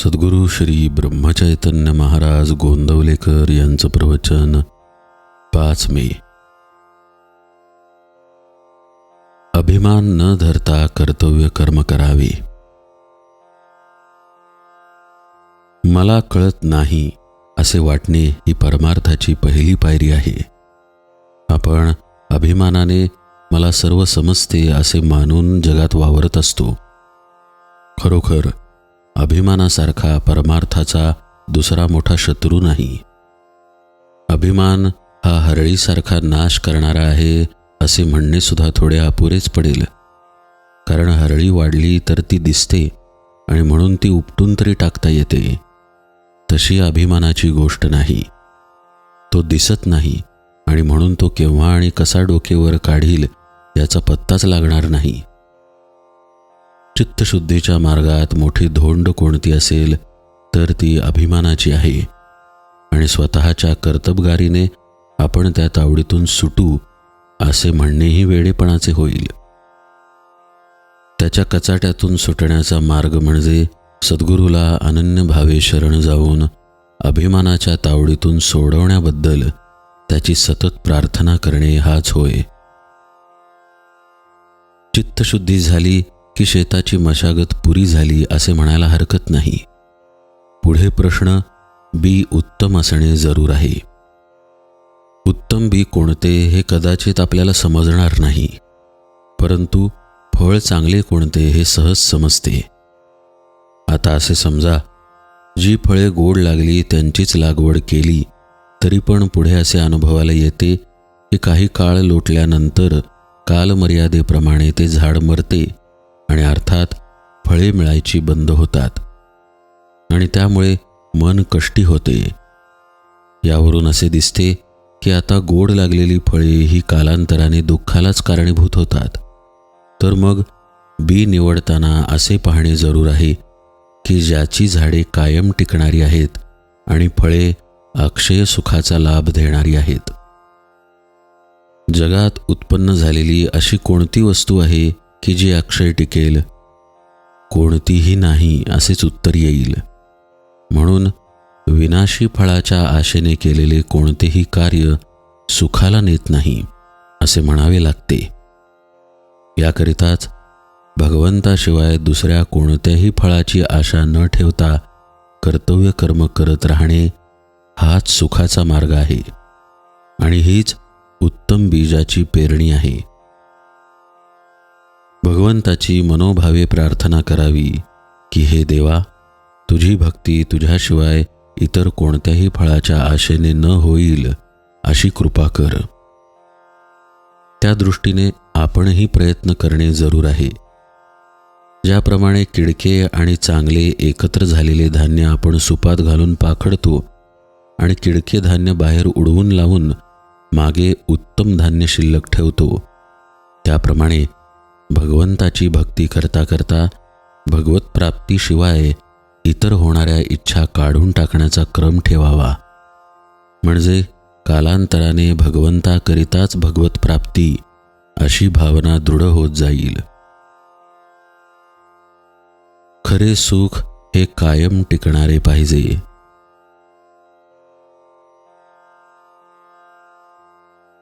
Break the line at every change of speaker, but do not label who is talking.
सद्गुरू श्री ब्रह्मचैतन्य महाराज गोंदवलेकर यांचं प्रवचन पाच मे अभिमान न धरता कर्तव्य कर्म करावे. मला कळत नाही असे वाटणे ही परमार्थाची पहिली पायरी आहे. आपण अभिमानाने मला सर्व समजते असे मानून जगात वावरत असतो. खरोखर अभिमानासारखा परमार्थाचा दुसरा मोठा शत्रू नाही. अभिमान हा हरळीसारखा नाश करणारा आहे असे म्हणणे सुद्धा थोडे अपुरेच पडेल. कारण हरळी वाढली तर ती दिसते आणि म्हणून ती उपटून तरी टाकता येते. तशी अभिमानाची गोष्ट नाही. तो दिसत नाही आणि म्हणून तो केव्हा आणि कसा डोकेवर काढील याचा पत्ताच लागणार नाही. चित्तशुद्धीच्या मार्गात मोठी धोंड कोणती असेल तर ती अभिमानाची आहे. आणि स्वतःच्या कर्तबगारीने आपण त्या तावडीतून सुटू असे म्हणणेही वेडेपणाचे होईल. त्याच्या कचाट्यातून सुटण्याचा मार्ग म्हणजे सद्गुरूला अनन्य भावे शरण जाऊन अभिमानाच्या तावडीतून सोडवण्याबद्दल त्याची सतत प्रार्थना करणे हाच होय. चित्तशुद्धी झाली की शेताची मशागत पुरी झाली असे म्हणायला हरकत नाही. पुढे प्रश्न बी उत्तम असणे जरूर आहे. उत्तम बी कोणते हे कदाचित आपल्याला समजणार नाही. परंतु फळ चांगले कोणते हे सहज समजते. आता असे समजा जी फळे गोड लागली त्यांचीच लागवड केली तरी पण पुढे असे अनुभवाला येते की काही काळ लोटल्यानंतर कालमर्यादेप्रमाणे ते झाड मरते आणि अर्थात फळे मिळायची बंद होतात. आणि त्यामुळे मन कष्टी होते. यावरून असे दिसते की आता गोड लागलेली फळे ही कालांतराने दुःखालाच कारणीभूत होतात. तर मग बी निवडताना असे पाहणे जरूर आहे की ज्याची झाडे कायम टिकणारी आहेत आणि फळे अक्षय सुखाचा लाभ देणारी आहेत. जगात उत्पन्न झालेली अशी कोणती वस्तू आहे की जी अक्षय टिकेल कोणतीही नाही असेच उत्तर येईल. म्हणून विनाशी फळाच्या आशेने केलेले कोणतेही कार्य सुखाला नेत नाही असे म्हणावे लागते. याकरिताच भगवंताशिवाय दुसऱ्या कोणत्याही फळाची आशा न ठेवता कर्तव्य कर्म करत राहणे हाच सुखाचा मार्ग आहे. आणि हीच उत्तम बीजाची पेरणी आहे. भगवंताची मनोभावे प्रार्थना करावी की हे देवा तुझी भक्ती तुझ्याशिवाय इतर कोणत्याही फळाच्या आशेने न होईल अशी कृपा कर. त्या दृष्टीने आपणही प्रयत्न करणे जरूर आहे. ज्याप्रमाणे किडके आणि चांगले एकत्र झालेले धान्य आपण सुपात घालून पाखडतो आणि किडके धान्य बाहेर उडवून लावून मागे उत्तम धान्य शिल्लक ठेवतो त्याप्रमाणे भगवंताची भक्ती करता करता भगवत प्राप्तीशिवाय इतर होणाऱ्या इच्छा काढून टाकण्याचा क्रम ठेवावा. म्हणजे कालांतराने भगवंताकरिताच भगवत प्राप्ती अशी भावना दृढ होत जाईल. खरे सुख हे कायम टिकणारे पाहिजे.